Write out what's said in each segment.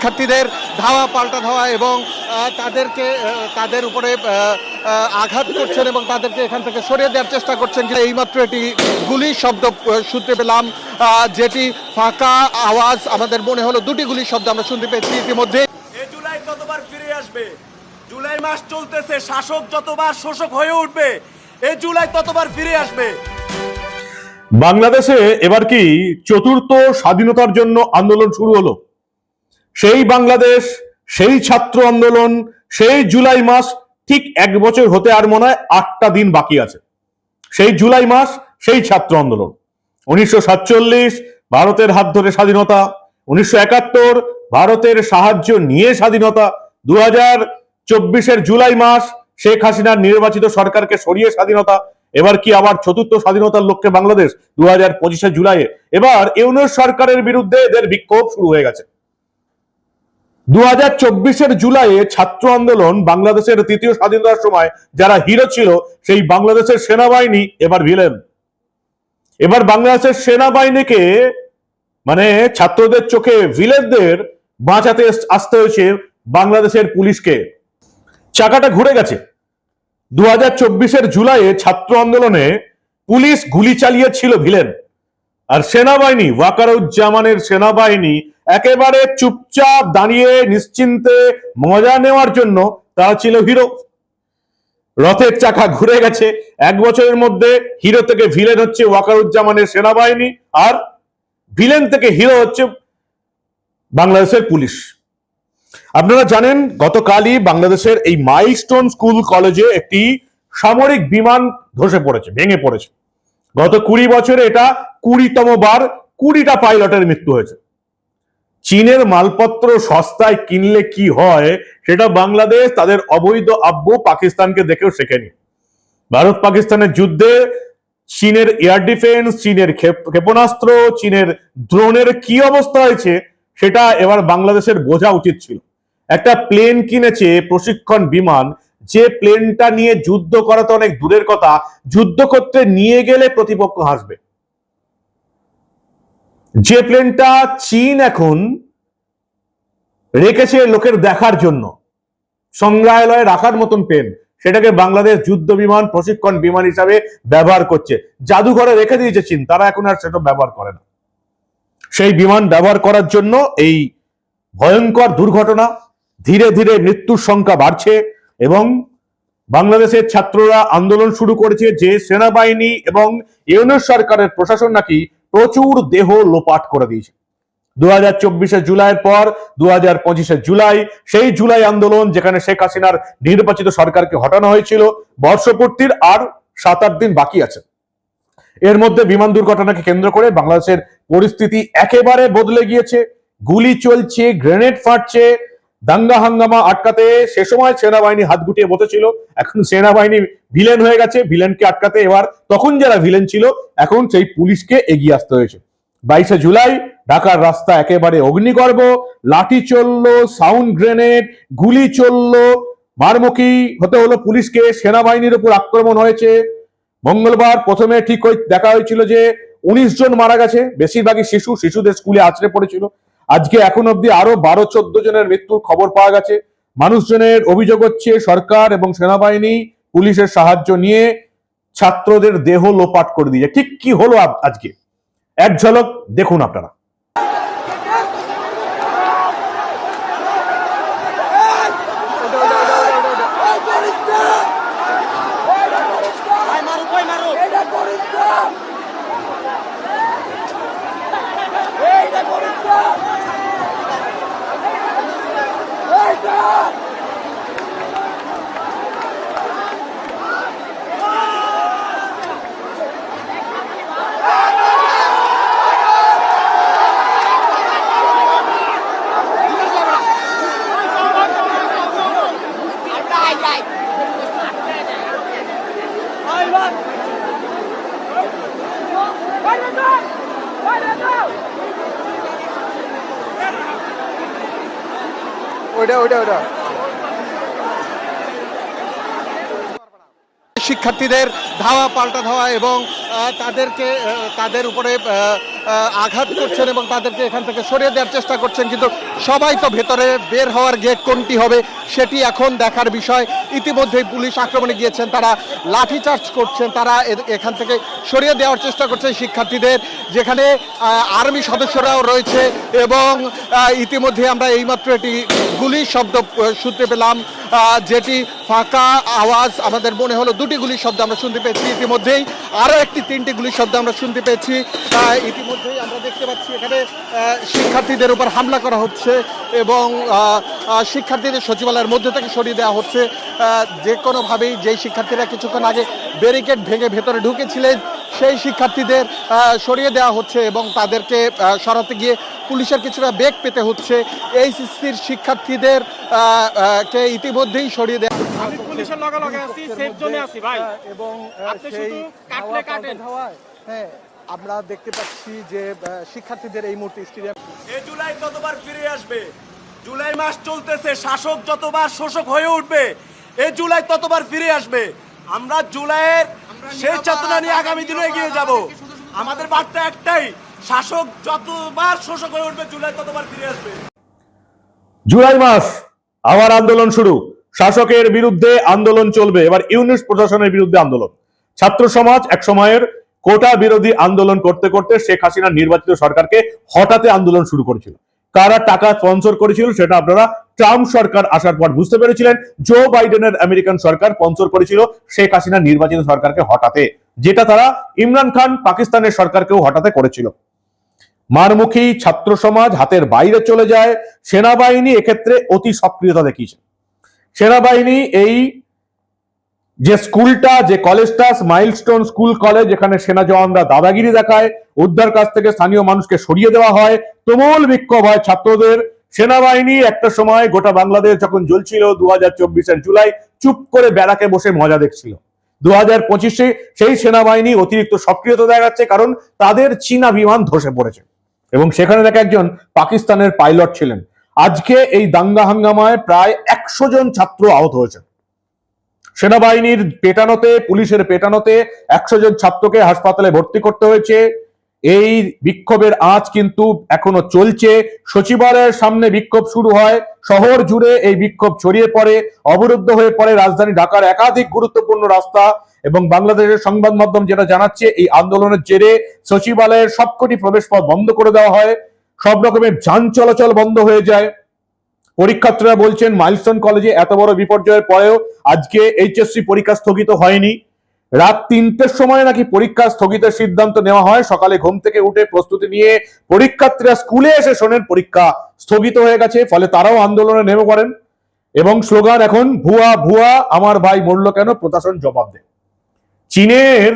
শিক্ষার্থীদের ধাওয়া পাল্টা ধাওয়া এবং আহ, তাদেরকে তাদের উপরে আঘাত করছেন এবং তাদেরকে এখান থেকে সরিয়ে দেওয়ার চেষ্টা করছেন কিন্তু এইমাত্র এটি গুলির শব্দ শুনতে পেলাম। আহ, যেটি ফাঁকা আওয়াজ আমাদের মনে হলো দুটি গুলির শব্দ আমরা শুনতে পেয়েছি ইতিমধ্যে। এ জুলাই ততবার ফিরে আসবে? জুলাই মাস চলতেছে শাসক যতবার শোষক হয়ে উঠবে এ জুলাই ততবার ফিরে আসবে। বাংলাদেশে এবার কি চতুর্থ স্বাধীনতার জন্য আন্দোলন শুরু হলো? সেই বাংলাদেশ, সেই ছাত্র আন্দোলন, সেই জুলাই মাস ঠিক এক বছর হতে আর মনে হয় আটটা দিন বাকি আছে। সেই জুলাই মাস, সেই ছাত্র আন্দোলন। উনিশশো সাতচল্লিশ, ভারতের হাত ধরে স্বাধীনতা। উনিশশো একাত্তর, ভারতের সাহায্য নিয়ে স্বাধীনতা। দু হাজার চব্বিশের জুলাই মাস, শেখ হাসিনার নির্বাচিত সরকারকে সরিয়ে স্বাধীনতা। এবার কি আবার চতুর্থ স্বাধীনতার লক্ষ্যে বাংলাদেশ দু হাজার পঁচিশে জুলাইয়ে? এবার ইউনুস সরকারের বিরুদ্ধে এদের বিক্ষোভ শুরু হয়ে গেছে। দু হাজার চব্বিশের জুলাইয়ে ছাত্র আন্দোলন বাংলাদেশের তৃতীয় স্বাধীনতার সময় যারা হিরো ছিল, সেই বাংলাদেশের সেনাবাহিনী এবার ভিলেন এবার বাংলাদেশের সেনাবাহিনীকে মানে ছাত্রদের চোখে ভিলেনদের বাঁচাতে আসতে হয়েছে বাংলাদেশের পুলিশকে। চাকাটা ঘুরে গেছে। দু হাজার চব্বিশের জুলাইয়ে ছাত্র আন্দোলনে পুলিশ গুলি চালিয়েছিল ভিলেন আর সেনাবাহিনী, ওয়াকারুজ্জামানের সেনাবাহিনী একেবারে চুপচাপ দাঁড়িয়ে নিশ্চিন্তে মজা নেওয়ার জন্য তারা ছিল হিরো। রথের চাকা ঘুরে গেছে। এক বছরের মধ্যে হিরো থেকে ভিলেন হচ্ছে ওয়াকারুজ্জামানের সেনাবাহিনী আর ভিলেন থেকে হিরো হচ্ছে বাংলাদেশের পুলিশ। আপনারা জানেন, গতকালই বাংলাদেশের এই মাইলস্টোন স্কুল কলেজে একটি সামরিক বিমান ধসে পড়েছে, ভেঙে পড়েছে। গত কুড়ি বছরে এটা কুড়িতম বার কুড়িটা পাইলটের মৃত্যু হয়েছে। চীনের মালপত্র সস্তায় কিনলে কি হয়, সেটা বাংলাদেশ তাদের অবৈধ আব্য পাকিস্তানকে দেখেও শেখেনি। ভারত পাকিস্তানের যুদ্ধে চীনের এয়ার ডিফেন্স, চীনের ক্ষেপ- ক্ষেপণাস্ত্র, চীনের ড্রোনের কি অবস্থা হয়েছে, সেটা এবার বাংলাদেশের বোঝা উচিত ছিল। একটা প্লেন কিনেছে প্রশিক্ষণ বিমান, যে প্লেনটা নিয়ে যুদ্ধ করা তো অনেক দূরের কথা, যুদ্ধ করতে নিয়ে গেলে প্রতিপক্ষ হাসবে। যে প্লেনটা চীন এখন রেখেছে লোকের দেখার জন্য, সংগ্রহালয়ে রাখার মতন প্লেন, সেটাকে বাংলাদেশ যুদ্ধ বিমান প্রশিক্ষণ বিমান হিসাবে ব্যবহার করছে। জাদুঘরে রেখে দিয়েছে চীন, তারা এখন আর সেটা ব্যবহার করে না। সেই বিমান ব্যবহার করার জন্য এই ভয়ঙ্কর দুর্ঘটনা, ধীরে ধীরে মৃত্যুর সংখ্যা বাড়ছে এবং বাংলাদেশের ছাত্ররা আন্দোলন শুরু করেছে যে সেনাবাহিনী এবং ইউনিট সরকারের প্রশাসন নাকি প্রচুর দেহ লোপাট করে দিয়েছে। দু হাজার চব্বিশে জুলাইয়ের পর দু হাজার পঁচিশে জুলাই, সেই জুলাই আন্দোলন যেখানে শেখ হাসিনার নির্বাচিত সরকারকে হটানো হয়েছিল, বর্ষপূর্তির আর সাত আট দিন বাকি আছে। এর মধ্যে বিমান দুর্ঘটনাকে কেন্দ্র করে বাংলাদেশের পরিস্থিতি একেবারে বদলে গিয়েছে। গুলি চলছে, গ্রেনেড ফাটছে দাঙ্গা হাঙ্গামা আটকাতে সে সময় সেনাবাহিনী হাত গুটিয়ে বসেছিল। এখন সেনাবাহিনী ভিলেন হয়ে গেছে। ভিলেনকে আটকাতে এবার তখন যারা ভিলেন ছিল, এখন সেই পুলিশকে এগিয়ে আসতে হয়েছে। বাইশে জুলাই, ঢাকার রাস্তা একেবারে অগ্নিগর্ভ, লাঠি চলল সাউন্ড গ্রেনেড গুলি চলল, মারমুখী হতে হলো পুলিশকে, সেনাবাহিনীর উপর আক্রমণ হয়েছে। মঙ্গলবার প্রথমে ঠিক দেখা হয়েছিল যে উনিশ জন মারা গেছে। বেশিরভাগই শিশু, শিশুদের স্কুলে আছড়ে পড়েছিল। আজকে এখন অব্দি আরও বারো, চোদ্দ জনের মৃত্যুর খবর পাওয়া গেছে। মানুষজনের অভিযোগ হচ্ছে সরকার এবং সেনাবাহিনী পুলিশের সাহায্য নিয়ে ছাত্রদের দেহ লোপাট করে দিয়েছে। ঠিক কি হলো আজকে? এক ঝলক দেখুন আপনারা। শিক্ষার্থীদের ধাওয়া পাল্টা ধাওয়া এবং তাদেরকে তাদের উপরে আঘাত করছেন এবং তাদেরকে এখান থেকে সরিয়ে দেওয়ার চেষ্টা করছেন, কিন্তু সবাই তো ভেতরে বের হওয়ার গেট কোনটি হবে সেটি এখন দেখার বিষয়। ইতিমধ্যেই পুলিশ আক্রমণে গিয়েছেন, তারা লাঠিচার্জ করছেন, তারা এখান থেকে সরিয়ে দেওয়ার চেষ্টা করছেন শিক্ষার্থীদের, যেখানে আর্মি সদস্যরাও রয়েছে এবং ইতিমধ্যে আমরা এইমাত্র এটি গুলির শব্দ শুনতে পেলাম যেটি ফাঁকা আওয়াজ, আমাদের মনে হলো দুটি গুলির শব্দ আমরা শুনতে পেয়েছি। ইতিমধ্যেই আরও একটি তিনটি গুলির শব্দ আমরা শুনতে পেয়েছি। ইতিমধ্যেই আমরা দেখতে পাচ্ছি এখানে শিক্ষার্থীদের উপর হামলা করা হচ্ছে এবং শিক্ষার্থীদের সচিবালয়ের মধ্যে থেকে সরিয়ে দেওয়া হচ্ছে। যে কোনোভাবেই যেই শিক্ষার্থীরা কিছুক্ষণ আগে ব্যারিকেড ভেঙে ভেতরে ঢুকেছিলেন সেই শিক্ষার্থীদের সরিয়ে দেওয়া হচ্ছে এবং তাদেরকে সরাতে গিয়ে পুলিশের কিছুটা বেগ পেতে হচ্ছে। এইচএসসির শিক্ষার্থীদের আহ, আহ, কে ইতিমধ্যেই সরিয়ে দেওয়া আমি পুলিশের লগে লগে আছি সেফ জোনে আছি ভাই। এবং আপনি শুধু কাটলে কাটেন। হ্যাঁ আমরা দেখতে পাচ্ছি যে শিক্ষার্থীদের এই মুহূর্তে স্টেডিয়াম এ জুলাই ততবার ফিরে আসবে? জুলাই মাস চলতেছে শাসক যতবার শোষক হয়ে উঠবে এ জুলাই ততবার ফিরে আসবে? আমরা জুলাইয়ের সেই চেতনা নিয়ে আগামী দিনে এগিয়ে যাব। আমাদের বার্তা একটাই, শাসক যতবার শোষক হয়ে উঠবে, জুলাই ততবার ফিরে আসবে। জুলাই মাস, আবার আন্দোলন শুরু। শাসকের বিরুদ্ধে আন্দোলন চলবে। এবার ইউনিট প্রশাসনের বিরুদ্ধে আন্দোলন। ছাত্র সমাজ এক সময়ের কোটা বিরোধী আন্দোলন করতে করতে শেখ হাসিনার নির্বাচিত সরকারকে হঠাতে আন্দোলন শুরু করেছিল। কারা টাকা স্পন্সর করেছিল সেটা আপনারা ট্রাম্প সরকার আসার পর বুঝতে পেরেছিলেন জো বাইডেনের আমেরিকান সরকার স্পন্সর করেছিল, শেখ হাসিনার নির্বাচিত সরকারকে হঠাতে যেটা তারা ইমরান খান পাকিস্তানের সরকারকেও হঠাতে করেছিল। মারমুখী ছাত্র সমাজ হাতের বাইরে চলে যায়, সেনাবাহিনী এক্ষেত্রে অতি সক্রিয়তা দেখিয়েছে। সেনাবাহিনী এই যে স্কুলটা, যে কলেজটা, মাইলস্টোন স্কুল কলেজ, যেখানে সেনা জওয়ানরা দাদাগিরি দেখায়, উদ্ধার কাছ থেকে স্থানীয় মানুষকে সরিয়ে দেওয়া হয়, তুমুল বিক্ষোভ হয় ছাত্রদের সেনাবাহিনী একটা সময় গোটা বাংলাদেশ যখন জ্বলছিল দু হাজার জুলাই চুপ করে ব্যারাকে বসে মজা দেখছিল। দু হাজার পঁচিশে সেই সেনাবাহিনী অতিরিক্ত সক্রিয়তা দেখাচ্ছে কারণ তাদের চীনা বিমান ধসে পড়েছে। এবং সেখানে দেখা একজন পাকিস্তানের পাইলট ছিলেন। আজকে এই দাঙ্গা হাঙ্গামায় প্রায় একশো জন ছাত্র আহত হয়েছে। সেনাবাহিনীর পেটানোতে, পুলিশের পেটানোতে একশো জন ছাত্রকে হাসপাতালে ভর্তি করতে হয়েছে। এই বিক্ষোভের আঁচ কিন্তু এখনও চলছে। সচিবালয়ের সামনে বিক্ষোভ শুরু হয়। শহর জুড়ে এই বিক্ষোভ ছড়িয়ে পড়ে। অবরুদ্ধ হয়ে পড়ে রাজধানী ঢাকার একাধিক গুরুত্বপূর্ণ রাস্তা এবং বাংলাদেশের সংবাদ মাধ্যম যেটা জানাচ্ছে, এই আন্দোলনের জেরে সচিবালয়ের সবকটি প্রবেশপথ বন্ধ করে দেওয়া হয়। সব রকমের যান চলাচল বন্ধ হয়ে যায়। পরীক্ষার্থীরা বলছেন, মাইলস্টোন কলেজে এত বড় বিপর্যয়ের পরেও আজকে এইচএসসি পরীক্ষা স্থগিত হয়নি। রাত তিনটের সময় নাকি পরীক্ষা স্থগিতের সিদ্ধান্ত নেওয়া হয়। সকালে ঘুম থেকে উঠে প্রস্তুতি নিয়ে পরীক্ষার্থীরা স্কুলে এসে শোনেন, পরীক্ষা স্থগিত হয়ে গেছে, ফলে তারাও আন্দোলনে নেমে পড়েন। এবং স্লোগান এখন, ভুয়া ভুয়া, আমার ভাই মরল কেন? প্রশাসন জবাব দেয়। চীনের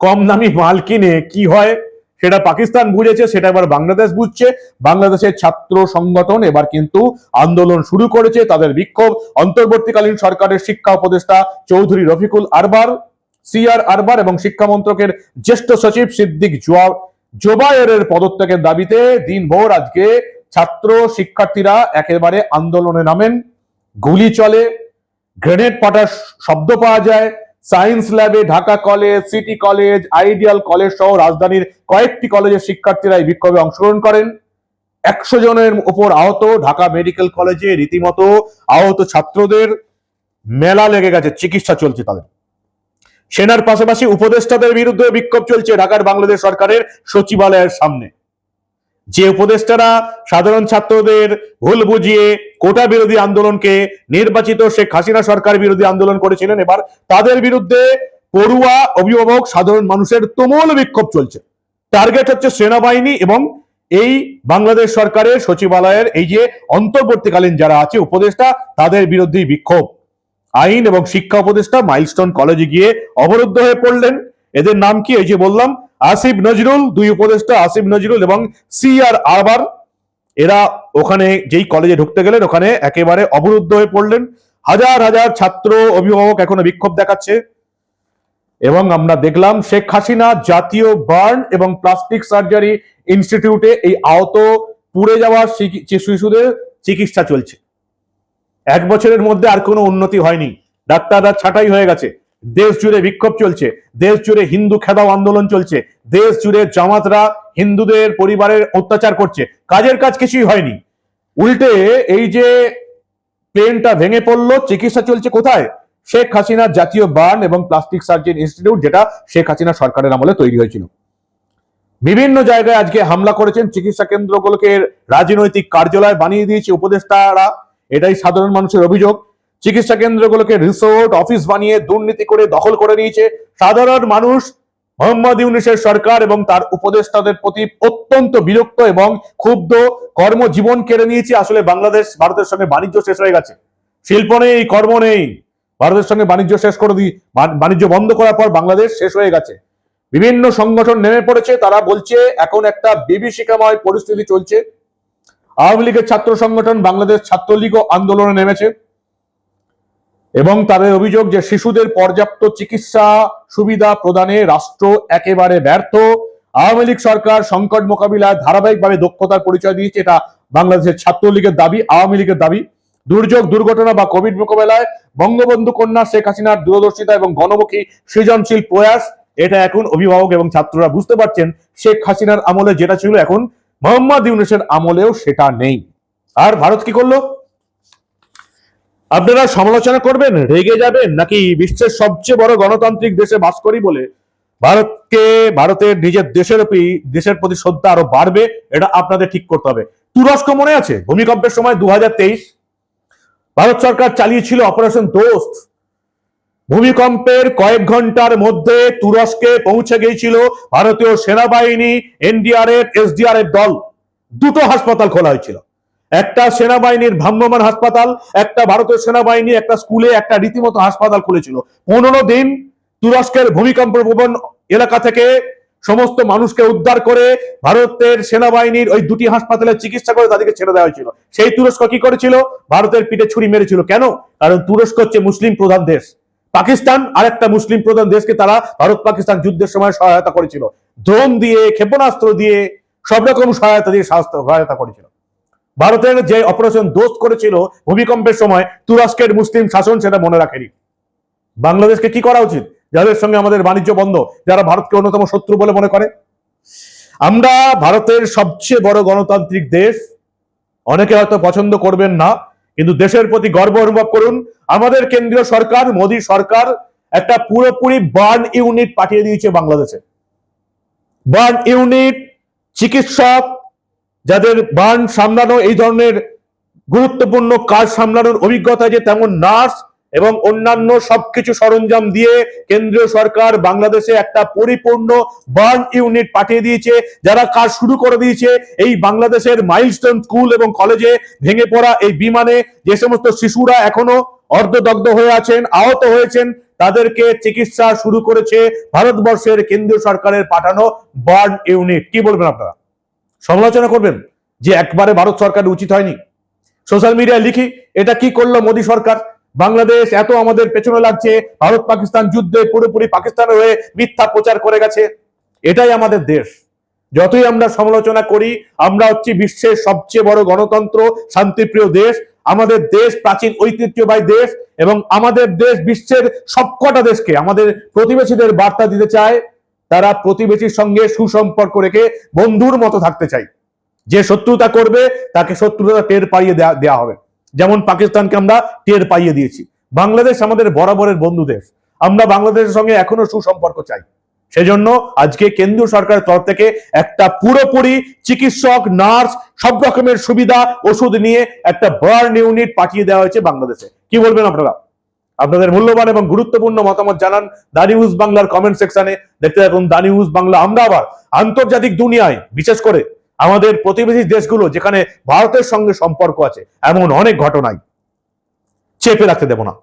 কম দামি মাল কিনে কি হয়? সেটা পাকিস্তান বুঝেছে, সেটা এবার বাংলাদেশ বুঝছে। বাংলাদেশের ছাত্র সংগঠন এবার কিন্তু আন্দোলন শুরু করেছে। তাদের বিক্ষোভ, অন্তর্বর্তীকালীন সরকারের শিক্ষা উপদেষ্টা চৌধুরী রফিকুল আরবার সিআর আরবার এবং শিক্ষা মন্ত্রকের জ্যেষ্ঠ সচিব সিদ্দিক জোয়া জোবায়ের পদত্যাগের দাবিতে দিনভর আজকে ছাত্র শিক্ষার্থীরা একেবারে আন্দোলনে নামেন, গুলি চলে, গ্রেনেড পাটার শব্দ পাওয়া যায়, সায়েন্স ল্যাবে, Dhaka college, city college, ideal college সহ রাজধানীর কয়েকটি কলেজের শিক্ষার্থীরা এই বিক্ষোভে অংশগ্রহণ করেন। একশো জনের উপর আহত ঢাকা মেডিকেল কলেজে রীতিমতো আহত ছাত্রদের মেলা লেগে গেছে, চিকিৎসা চলছে তাদের। সেনার পাশাপাশি উপদেষ্টাদের বিরুদ্ধে বিক্ষোভ চলছে ঢাকার বাংলাদেশ সরকারের সচিবালয়ের সামনে। যে উপদেষ্টারা সাধারণ ছাত্রদের ভুল বুঝিয়ে কোটা বিরোধী আন্দোলনকে নির্বাচিত শেখ হাসিনা সরকার বিরোধী আন্দোলন করেছিলেন, এবার তাদের বিরুদ্ধে পড়ুয়া অভিভাবক সাধারণ মানুষের তুমুল বিক্ষোভ চলছে। টার্গেট হচ্ছে সেনাবাহিনী এবং এই বাংলাদেশ সরকারের সচিবালয়ের এই যে অন্তর্বর্তীকালীন যারা আছে উপদেষ্টা, তাদের বিরুদ্ধেই বিক্ষোভ। আইন এবং শিক্ষা উপদেষ্টা মাইলস্টোন কলেজে গিয়ে অবরুদ্ধ হয়ে পড়লেন। এদের নাম কি? এই যে বললাম, আসিফ নজরুল, দুই উপদেষ্টা আসিফ নজরুল এবং সি আর আবার এরা ওখানে যেই কলেজে ঢুকতে গেলেন, ওখানে একেবারে অবরুদ্ধ হয়ে পড়লেন। হাজার হাজার ছাত্র, অভিভাবক এখনও বিক্ষোভ দেখাচ্ছে। এবং আমরা দেখলাম, শেখ হাসিনা জাতীয় বার্ন এবং প্লাস্টিক সার্জারি ইনস্টিটিউটে এই আহত, পুড়ে যাওয়া শিশুদের চিকিৎসা চলছে। এক বছরের মধ্যে আর কোনো উন্নতি হয়নি। ডাক্তাররা ছাঁটাই হয়ে গেছে। দেশ জুড়ে বিক্ষোভ চলছে। দেশ জুড়ে হিন্দু খেদাও আন্দোলন চলছে। দেশ জুড়ে জামাতরা হিন্দুদের পরিবারের অত্যাচার করছে। কাজের কাজ কিছুই হয়নি। উল্টে এই যে প্লেনটা ভেঙে পড়ল, চিকিৎসা চলছে কোথায়? শেখ হাসিনার জাতীয় বার্ন এবং প্লাস্টিক সার্জন ইনস্টিটিউট, যেটা শেখ হাসিনা সরকারের আমলে তৈরি হয়েছিল। বিভিন্ন জায়গায় আজকে হামলা করেছেন চিকিৎসা কেন্দ্রগুলোকে রাজনৈতিক কার্যালয় বানিয়ে দিয়েছে উপদেষ্টারা। এটাই সাধারণ মানুষের অভিযোগ। চিকিৎসা কেন্দ্রগুলোকে রিসোর্ট অফিস বানিয়ে দুর্নীতি করে দখল করে নিয়েছে সাধারণ মানুষ মোহাম্মদ ইউনিসের সরকার এবং তার উপদেষ্টাদের প্রতি অত্যন্ত বিরক্ত এবং ক্ষুব্ধ কর্মজীবন কেড়ে নিয়েছে। আসলে বাংলাদেশ ভারতের সঙ্গে বাণিজ্য শেষ হয়ে গেছে। শিল্প নেই, কর্ম নেই। ভারতের সঙ্গে বাণিজ্য শেষ করে দিই বাণিজ্য বন্ধ করার পর বাংলাদেশ শেষ হয়ে গেছে। বিভিন্ন সংগঠন নেমে পড়েছে। তারা বলছে, এখন একটা বিভীষিকাময় পরিস্থিতি চলছে। আওয়ামী লীগের ছাত্র সংগঠন বাংলাদেশ ছাত্রলীগও আন্দোলনে নেমেছে এবং তাদের অভিযোগ যে শিশুদের পর্যাপ্ত চিকিৎসা সুবিধা প্রদানে রাষ্ট্র একেবারে ব্যর্থ। আওয়ামী লীগ সরকার সংকট মোকাবিলায় ধারাবাহিকভাবে দক্ষতার পরিচয় দিয়েছে, এটা বাংলাদেশের ছাত্রলীগের দাবি, আওয়ামী লীগের দাবি। দুর্যোগ, দুর্ঘটনা বা কোভিড মোকাবেলায় বঙ্গবন্ধু কন্যা শেখ হাসিনার দূরদর্শিতা এবং গণমুখী সৃজনশীল প্রয়াস, এটা এখন অভিভাবক এবং ছাত্ররা বুঝতে পারছেন শেখ হাসিনার আমলে যেটা ছিল এখন মোহাম্মদ ইউনুসের আমলেও সেটা নেই। আর ভারত কি করল? আপনারা সমালোচনা করবেন, রেগে যাবেন, নাকি বিশ্বের সবচেয়ে বড় গণতান্ত্রিক দেশে বাস করি বলে ভারতকে, ভারতের নিজের দেশের দেশের প্রতি শ্রদ্ধা আরও বাড়বে, এটা আপনাদের ঠিক করতে হবে। তুরস্ক মনে আছে? ভূমিকম্পের সময় দু হাজার তেইশ ভারত সরকার চালিয়েছিল অপারেশন দোস্ত ভূমিকম্পের কয়েক ঘণ্টার মধ্যে তুরস্কে পৌঁছে গিয়েছিল ভারতীয় সেনাবাহিনী, এনডিআরএফ, এসডিআরএফ দল। দুটো হাসপাতাল খোলা হয়েছিল। একটা সেনাবাহিনীর ভ্রাম্যমান হাসপাতাল, একটা ভারতীয় সেনাবাহিনী, একটা স্কুলে, একটা রীতিমতো হাসপাতাল খুলেছিল। পনেরো দিন তুরস্কের ভূমিকম্প প্রবণ এলাকা থেকে সমস্ত মানুষকে উদ্ধার করে ভারতের সেনাবাহিনীর ওই দুটি হাসপাতালে চিকিৎসা করে তাদেরকে ছেড়ে দেওয়া হয়েছিল। সেই তুরস্ক কি করেছিল? ভারতের পিঠে ছুরি মেরেছিল। কেন? কারণ তুরস্ক হচ্ছে মুসলিম প্রধান দেশ। পাকিস্তান আরেকটা মুসলিম প্রধান দেশকে তারা ভারত পাকিস্তান যুদ্ধের সময় সহায়তা করেছিল। ড্রোন দিয়ে, ক্ষেপণাস্ত্র দিয়ে, সব রকম সহায়তা দিয়ে সহায়তা করেছিল। ভারতের যে অপারেশন দোস্ত করেছিল ভূমিকম্পের সময়, তুরস্কের মুসলিম শাসন সেটা মনে রাখেনি। বাংলাদেশকে কি করা উচিত? যাদের সঙ্গে আমাদের বাণিজ্য বন্ধ, যারা ভারতকে অন্যতম শত্রু বলে মনে করে? আমরা ভারতের সবচেয়ে বড় গণতান্ত্রিক দেশ, অনেকে হয়তো পছন্দ করবেন না কিন্তু দেশের প্রতি গর্ব অনুভব করুন, আমাদের কেন্দ্রীয় সরকার, মোদী সরকার একটা পুরোপুরি বার্ন ইউনিট পাঠিয়ে দিয়েছে বাংলাদেশে। বার্ন ইউনিট, চিকিৎসক, যাদের বার্ন সামলানো এই ধরনের গুরুত্বপূর্ণ কাজ সামলানোর অভিজ্ঞতা যে তেমন নার্স এবং অন্যান্য সবকিছু সরঞ্জাম দিয়ে কেন্দ্রীয় সরকার বাংলাদেশে একটা পরিপূর্ণ বার্ন ইউনিট পাঠিয়ে দিয়েছে, যারা কাজ শুরু করে দিয়েছে এই বাংলাদেশের মাইলস্টোন স্কুল এবং কলেজে ভেঙে পড়া এই বিমানে যে সমস্ত শিশুরা এখনও অর্ধদগ্ধ হয়ে আছেন, আহত হয়েছেন, তাদেরকে চিকিৎসা শুরু করেছে ভারতবর্ষের কেন্দ্রীয় সরকারের পাঠানো বার্ন ইউনিট। কি বলবেন আপনারা? সমালোচনা করবেন যে একবারে ভারত সরকার উচিত হয়নি। সোশ্যাল মিডিয়ায় লিখি, এটা কি করল মোদী সরকার? বাংলাদেশ এত আমাদের পেছনে লাগছে, ভারত, পাকিস্তান যুদ্ধে পুরোপুরি পাকিস্তানের হয়ে মিথ্যা প্রচার করে গেছে। এটাই আমাদের দেশ। যতই আমরা সমালোচনা করি, আমরা হচ্ছি বিশ্বের সবচেয়ে বড় গণতন্ত্র, শান্তিপ্রিয় দেশ। আমাদের দেশ প্রাচীন ঐতিহ্যবাহী দেশ এবং আমাদের দেশ বিশ্বের সবকটা দেশকে আমাদের প্রতিবেশীদের বার্তা দিতে চায়, তারা প্রতিবেশীর সঙ্গে সুসম্পর্ক রেখে বন্ধুর মতো থাকতে চাই যে শত্রুতা করবে, তাকে শত্রুতা টের পাইয়ে দেওয়া হবে। যেমন পাকিস্তানকে আমরা টের পাইয়ে দিয়েছি। বাংলাদেশ আমাদের বরাবরের বন্ধু দেশ। আমরা বাংলাদেশের সঙ্গে এখনও সুসম্পর্ক চাই। সেজন্য আজকে কেন্দ্রীয় সরকারের তরফ থেকে একটা পুরোপুরি চিকিৎসক, নার্স, সব রকমের সুবিধা, ওষুধ নিয়ে একটা বার্ন ইউনিট পাঠিয়ে দেওয়া হয়েছে বাংলাদেশে। কি বলবেন আপনারা? আপনাদের মূল্যবান এবং গুরুত্বপূর্ণ মতামত জানান দা নিউজ বাংলার কমেন্ট সেকশনে দেখতে থাকুন দা নিউজ বাংলা। আমরা আবার আন্তর্জাতিক দুনিয়ায়, বিশেষ করে আমাদের প্রতিবেশী দেশগুলো যেখানে ভারতের সঙ্গে সম্পর্ক আছে, এমন অনেক ঘটনাই চেপে রাখতে দেব না।